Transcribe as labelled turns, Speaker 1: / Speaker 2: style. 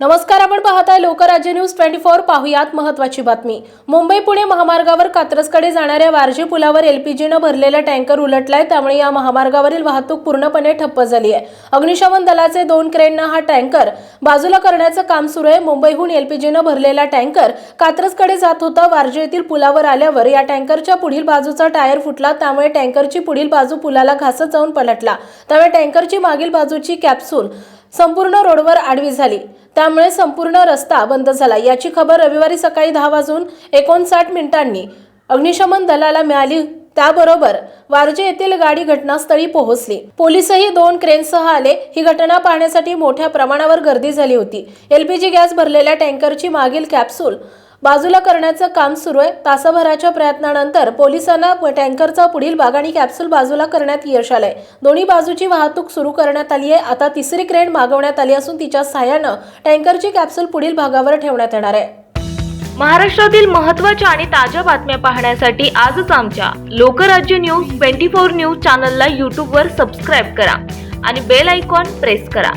Speaker 1: नमस्कार आपण पाहताय लोकराज्य न्यूज ट्वेंटी फोर. पाहुयात महत्वाची बातमी. मुंबई पुणे महामार्गावर कात्रजकडे जाणाऱ्या वारजे पुलावर एलपीजीनं भरलेला टँकर उलटलाय त्यामुळे या महामार्गावरील वाहतूक पूर्णपणे ठप्प झाली आहे अग्निशमन दलाचे दोन क्रेननं हा टँकर बाजूला करण्याचं काम सुरू आहे. मुंबईहून एलपीजीनं भरलेला टँकर कात्रजकडे जात होता. वारजे येथील पुलावर आल्यावर या टँकरच्या पुढील बाजूचा टायर फुटला त्यामुळे टँकरची पुढील बाजू पुलाला घासत जाऊन पलटला. त्यामुळे टँकरची मागील बाजूची कॅप्सूल संपूर्ण रोडवर आडवी झाली. त्यामुळे संपूर्ण रस्ता बंद झाला. याची खबर रविवारी सकाळी दहा वाजून एकोणसाठ मिनिटांनी अग्निशमन दलाला मिळाली. त्याबरोबर वारजे येथील गाडी घटनास्थळी पोहोचली. पोलीसही दोन क्रेनसह आले. ही घटना पाहण्यासाठी मोठ्या प्रमाणावर गर्दी झाली होती. एलपीजी गॅस भरलेल्या टँकरची मागील कॅप्सूल बाजूला करण्याचं काम सुरू आहे. तासाभराच्या प्रयत्नानंतर पोलिसांना टँकरचा पुढील भाग आणि कॅप्सूल बाजूला करण्यात यश आलंय. दोन्ही बाजूची वाहतूक सुरू करण्यात आली आहे. आता तिसरी क्रेन मागवण्यात आली असून तिच्या सहाय्यानं टँकरची कॅप्सूल पुढील भागावर ठेवण्यात येणार आहे.
Speaker 2: महाराष्ट्रातील महत्त्वाच्या आणि ताज्या बातम्या पाहण्यासाठी आजच आमच्या Lokrajya news twenty four news चॅनलला यूट्यूबवर सबस्क्राईब करा आणि बेल आयकॉन प्रेस करा.